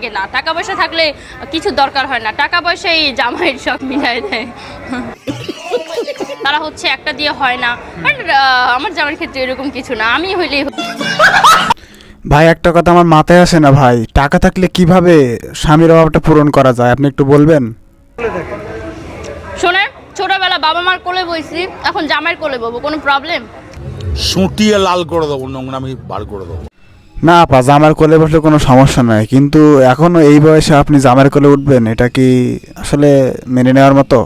লাগে না। টাকা পয়সা থাকলে কিছু দরকার হয় না। টাকা পয়সাই জামাইয়ের সব মিলাই দেয়। তারা হচ্ছে একটা দিয়ে হয় না। আমার জামাইয়ের ক্ষেত্রে এরকম কিছু না। আমি হইলেই ভাই একটা কথা আমার মাথায় আসে না ভাই। টাকা থাকলে কীভাবে স্বামীর অভাবটা পূরণ করা যায়? আপনি একটু বলবেন? শোনেন ছোটবেলা বাবা মার কোলে বইছি এখন জামাইয়ের কোলে বলব। কোনো প্রবলেম সুটিয়ে লাল করে দেবো নোংরামি বার করে দেবো। না আপা জামার কোলে বসলে কোনো সমস্যা নাই। কিন্তু এখনও এই বয়সে আপনি জামার কোলে উঠবেন এটা কি আসলে মেনে নেওয়ার মতো?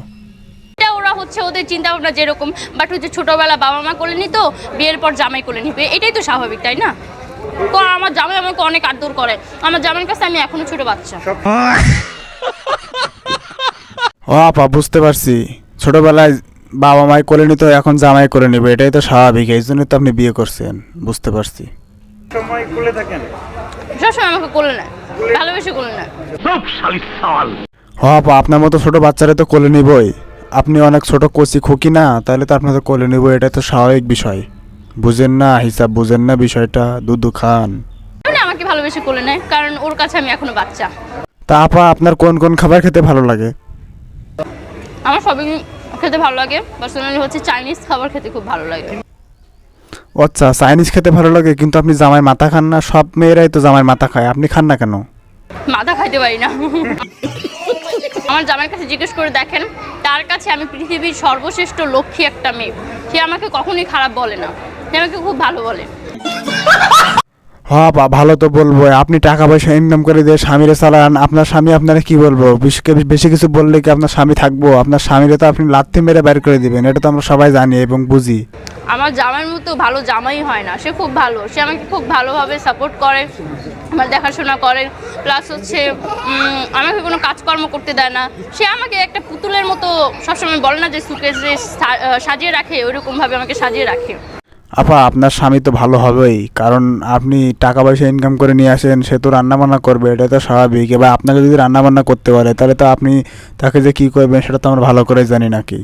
এটা ওরা হচ্ছে ওদের চিন্তা ভাবনা যেরকম বাট হচ্ছে ছোটবেলা বাবা মা কোলে নিত বিয়ের পর জামাই কোলে নিবে এটাই তো স্বাভাবিক তাই না? তো আমার জামাই আমাকে অনেক আদর করে। আমার জামাইয়ের কাছে আমি এখনও ছোট বাচ্চা। ও আপা বুঝতে পারছি। ছোটবেলায় বাবা মায় কোলে নিত এখন জামাই করে নেবে এটাই তো স্বাভাবিক এই জন্য তো আপনি বিয়ে করছেন বুঝতে পারছি। সময় খুলে থাকেন? সবসময় আমাকে কোলে নেয় ভালোবেসে কোলে নেয়। হ আপা আপনার মতো ছোট বাচ্চারা তো কোলে নিবই। আপনি অনেক ছোট কচি খুকি না তাহলে তো আপনাদের কোলে নিব এটা তো স্বাভাবিক বিষয়। বুঝেন না হিসাব বুঝেন না বিষয়টা দুধু খান। মানে আমাকে ভালোবেসে কোলে নেয় কারণ ওর কাছে আমি এখনও বাচ্চা। তা আপা আপনার কোন কোন খাবার খেতে ভালো লাগে? আমার সবই খেতে ভালো লাগে। পার্সোনালি হচ্ছে চাইনিজ খাবার খেতে খুব ভালো লাগে। আচ্ছা চাইনিজ খেতে ভালো লাগে, কিন্তু আপনি জামাই মাথা খান না, সব মেয়েরাই তো জামাই মাথা খায়। আপনি খান না কেন? মাথা খাইতে পারি না। আমার জামাইয়ের কাছে জিজ্ঞেস করে দেখেন, তার কাছে আমি পৃথিবীর সর্বশ্রেষ্ঠ লক্ষ্মী একটা মেয়ে। সে আমাকে কখনোই খারাপ বলে না। সে আমাকে খুব ভালো বলে। হ বা ভালো তো বলব আপনি টাকা পয়সা ইনকাম করে দিয়ে স্বামীরে চালান, আপনার স্বামী আপনারা কি বলব? বেশি কিছু বললে কি আপনার স্বামী থাকব? আপনার স্বামীরে তো আপনি লাথি মেরে বের করে দিবেন, এটা তো আমরা সবাই জানি এবং বুঝি। আমার জামাইয়ের মতো ভালো জামাই হয় না, সে খুব ভালো, সে আমাকে খুব ভালোভাবে সাপোর্ট করে, আমার দেখাশোনা করে প্লাস হচ্ছে আমাকে কোনো কাজকর্ম করতে দেয় না। সে আমাকে একটা পুতুলের মতো সবসময় বলে না যে সুকেসে সাজিয়ে রাখে, ওইরকমভাবে আমাকে সাজিয়ে রাখে। আপা, আপনার স্বামী তো ভালো হবেই। কারণ আপনি টাকা পয়সা ইনকাম করে নিয়ে আসেন, সে তো রান্নাবান্না করবে, এটা তো স্বাভাবিক। এবার আপনাকে যদি রান্নাবান্না করতে পারে, তাহলে তো আপনি তাকে যে কী করবেন, সেটা তো আমরা ভালো করে জানি নাকি।